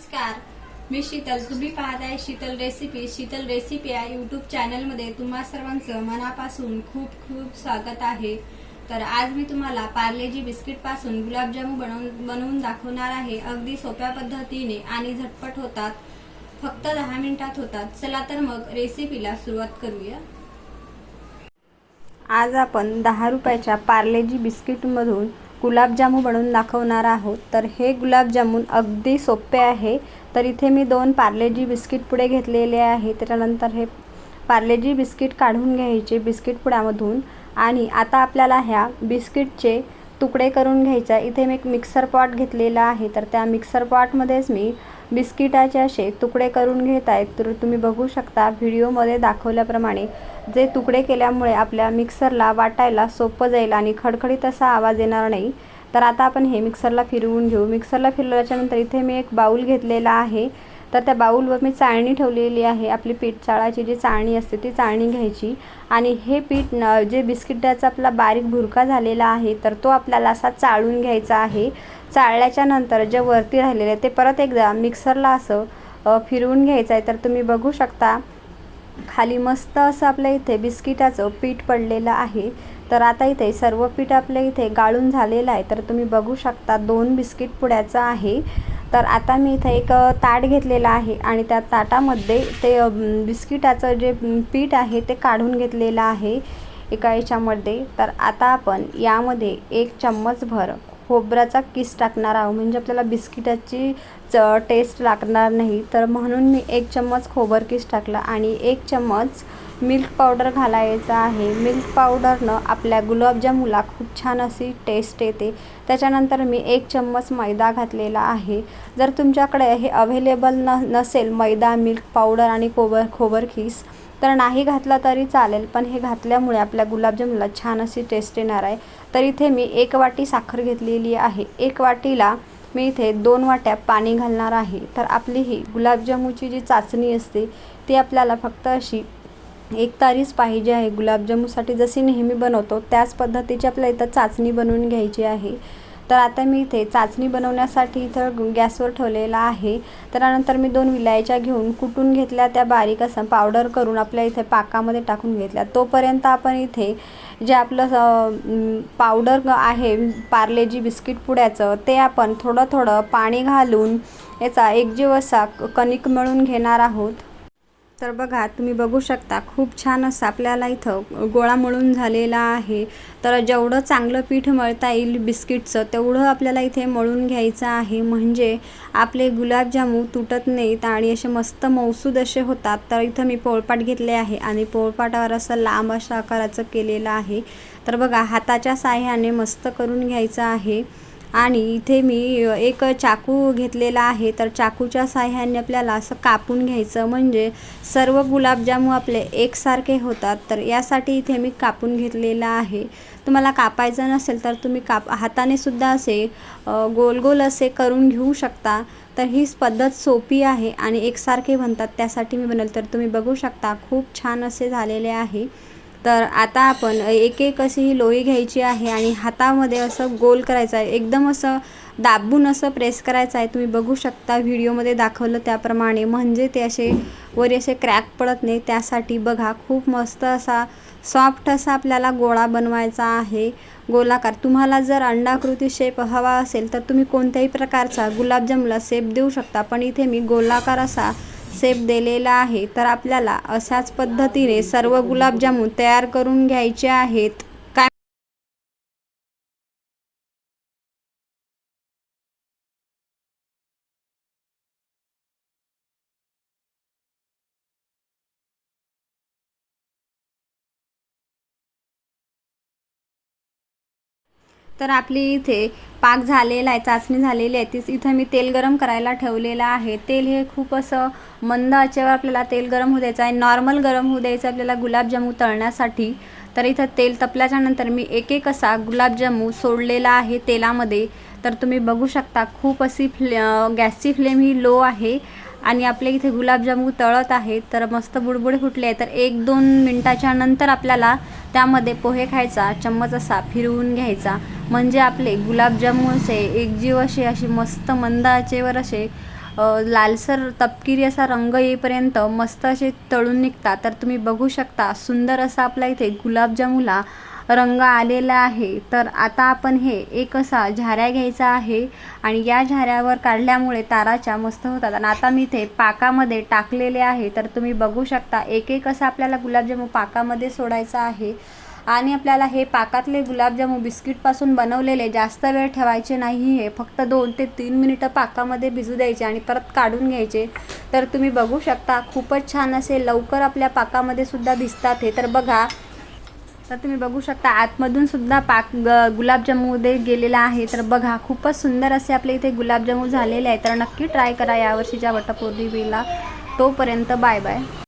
नमस्कार. मी शीतल. तुम्ही पाहत आहे शीतल रेसिपी. शीतल रेसिपी या यूट्यूब चॅनलमध्ये तुम्हा सर्वांचं मनापासून खूप खूप स्वागत आहे. तर आज मी तुम्हाला पार्लेजी बिस्किटपासून पासून बनवून बनवून दाखवणार आहे. अगदी सोप्या पद्धतीने आणि झटपट होतात. फक्त दहा मिनिटात होतात. चला तर मग रेसिपीला सुरुवात करूया. आज आपण दहा रुपयाच्या पार्लेजी बिस्किटमधून गुलाबजामू बनवून दाखवणार आहोत. तर हे गुलाबजामून अगदी सोपे आहे. तर इथे मी दोन पार्लेजी बिस्किट पुडे घेतलेले आहे त्याच्यानंतर हे पार्लेजी बिस्किट काढून घ्यायचे बिस्किट पुड्यामधून. आणि आता आपल्याला ह्या बिस्किटचे तुकडे करून घ्यायचा. इथे मी एक मिक्सर पॉट घेतलेला आहे. तर त्या मिक्सर पॉटमध्येच मी बिस्किटाचे असे तुकडे करून घेत आहेत तर तुम्ही बघू शकता व्हिडिओमध्ये दाखवल्याप्रमाणे जे तुकडे केल्यामुळे आपल्या मिक्सरला वाटायला सोपं जाईल आणि खडखडीत असा आवाज येणार नाही. तर आता आपण हे मिक्सरला फिरवून घेऊ. मिक्सरला फिरवल्याच्यानंतर इथे मी एक बाऊल घेतलेला आहे. तर त्या बाऊलवर मी चाळणी ठेवलेली आहे. आपली पीठ चाळाची जी चाळणी असते ती चाळणी घ्यायची. आणि हे पीठ न जे बिस्किटाचा आपला बारीक भुरका झालेला आहे तर तो आपल्याला असा चाळून घ्यायचा आहे. चाळल्याच्या नंतर जे वरती राहिलेले ते परत एकदा मिक्सरला असं फिरवून घ्यायचं आहे. तर तुम्ही बघू शकता खाली मस्त असं आपल्या इथे बिस्किटाचं पीठ पडलेलं आहे. तर आता इथे सर्व पीठ आपल्या इथे गाळून झालेलं आहे. तर तुम्ही बघू शकता दोन बिस्किट पुड्याचं आहे. तर आता मी इथं एक ताट घेतलेलं आहे आणि त्या ताटामध्ये ते बिस्किटाचं जे पीठ आहे ते काढून घेतलेलं आहे एका याच्यामध्ये. तर आता आपण यामध्ये एक चम्मचभर खोबऱ्याचा किस टाकणार आहोत म्हणजे आपल्याला बिस्किटाची च टेस्ट लागणार नाही. तर म्हणून मी एक चम्मच खोबर किस टाकला आणि एक चम्मच मिल्क पावडर घालायचा आहे. मिल्क पावडरनं आपल्या गुलाबजामुला खूप छान अशी टेस्ट येते. त्याच्यानंतर मी एक चम्मच मैदा घातलेला आहे. जर तुमच्याकडे हे अव्हेलेबल न नसेल मैदा मिल्क पावडर आणि खोबर खोबर खीस तर नाही घातला तरी चालेल पण हे घातल्यामुळे आपल्या गुलाबजामुनला छान अशी टेस्ट येणार आहे. तर इथे मी एक वाटी साखर घेतलेली आहे. एक वाटीला मी इथे दोन वाट्या पाणी घालणार आहे. तर आपली ही गुलाबजामुची जी चाचणी असते ती आपल्याला फक्त अशी एक तारीच पाहिजे आहे. गुलाबजामुसाठी जशी नेहमी बनवतो त्याच पद्धतीची आपल्याला इथं चाचणी बनवून घ्यायची आहे. तर आता मी इथे चाचणी बनवण्यासाठी इथं गॅसवर ठेवलेला आहे. त्यानंतर मी दोन विलायच्या घेऊन कुटून घेतल्या त्या बारीक असं पावडर करून आपल्या इथे पाकामध्ये टाकून घेतल्या. तोपर्यंत आपण इथे जे आपलं पावडर आहे पार्लेजी बिस्किट पुड्याचं ते आपण थोडं थोडं पाणी घालून याचा एकजीव असा कणिक मिळून घेणार आहोत. तर बघा तुम्ही बघू शकता खूप छान असं आपल्याला इथं गोळा मळून झालेला आहे. तर जेवढं चांगलं पीठ मळता येईल बिस्किटचं तेवढं आपल्याला इथे मळून घ्यायचं आहे. म्हणजे आपले गुलाबजामू तुटत नाहीत आणि असे मस्त मौसूद असे होतात. तर इथं मी पोळपाट घेतले आहे आणि पोळपाटावर असं लांब अशा आकाराचं केलेलं आहे. तर बघा हाताच्या साह्याने मस्त करून घ्यायचं आहे. आणि इथे मी एक चाकू घेतलेला आहे. तर चाकूच्या साह्याने आपल्याला असं कापून घ्यायचं. म्हणजे सर्व गुलाबजामू आपले एकसारखे होतात. तर यासाठी इथे मी कापून घेतलेला आहे. तुम्हाला कापायचं नसेल तर तुम्ही काप हाताने सुद्धा असे गोल गोल असे करून घेऊ शकता. तर हीच पद्धत सोपी आहे आणि एकसारखे बनतात. त्यासाठी मी बनवलं. तर तुम्ही बघू शकता खूप छान असे झालेले आहे. तर आता आपण एक एक अशी ही लोई घ्यायची आहे आणि हातामध्ये असं गोल करायचं आहे. एकदम असं दाबून असं प्रेस करायचं आहे. तुम्ही बघू शकता व्हिडिओमध्ये दाखवलं त्याप्रमाणे. म्हणजे ते असे वरी असे क्रॅक पडत नाही. त्यासाठी बघा खूप मस्त असा सॉफ्ट असा आपल्याला गोळा बनवायचा आहे. गोलाकार. तुम्हाला जर अंडाकृती शेप हवा असेल तर तुम्ही कोणत्याही प्रकारचा गुलाबजामला शेप देऊ शकता. पण इथे मी गोलाकार असा सेप दिलेला आहे तर आपल्याला अशाच पद्धतीने सर्व गुलाबजामुन तयार करून घ्यायचे आहेत. तर आपली इथे पाक झालेला आहे चाचणी झालेली आहे. तीच इथं मी तेल गरम करायला ठेवलेलं आहे. तेल हे खूप असं मंद आचेवर आपल्याला तेल गरम होऊ द्यायचं आहे. नॉर्मल गरम होऊ द्यायचं आपल्याला गुलाबजामू तळण्यासाठी. तर इथं तेल तपल्याच्या नंतर मी एक एक असा गुलाबजामू सोडलेला आहे तेलामध्ये. तर तुम्ही बघू शकता खूप अशी फ्ले गॅसची फ्लेम ही लो आहे. आणि आपल्या इथे गुलाबजामू तळत आहेत तर मस्त बुडबुडे फुटले आहे तर एक दोन मिनटाच्या नंतर आपल्याला त्यामध्ये पोहे खायचा चम्मच असा फिरवून घ्यायचा. म्हणजे आपले गुलाबजामून असे एकजीव असे असे मस्त मंद आचेवर असे लालसर तपकिरी असा रंग येईपर्यंत मस्त असे तळून निघतात. तर तुम्ही बघू शकता सुंदर असा आपल्या इथे गुलाबजामुला रंग आलेला आहे. तर आता आपण हे एक असा झाऱ्या घ्यायचा आहे आणि या झाऱ्यावर काढल्यामुळे ताराच्या मस्त होतात. आणि आता मी इथे पाकामध्ये टाकलेले आहे. तर तुम्ही बघू शकता एक एक असा आपल्याला गुलाबजामू पाकामध्ये सोडायचा आहे. आणि आपल्याला हे पाकातले गुलाबजामू बिस्किटपासून बनवलेले जास्त वेळ ठेवायचे नाही हे. फक्त दोन ते तीन मिनिटं पाकामध्ये भिजू द्यायचे आणि परत काढून घ्यायचे. तर तुम्ही बघू शकता खूपच छान असे लवकर आपल्या पाकामध्ये सुद्धा भिजतात हे. तर बघा तर तुम्ही बघू शकता आतमधून सुद्धा पाक ग गुलाबजामूमध्ये गेलेला आहे. तर बघा खूपच सुंदर असे आपले इथे गुलाबजामू झालेले आहे तर नक्की ट्राय करा यावर्षीच्या वटपौर्णिमेला. तोपर्यंत बाय बाय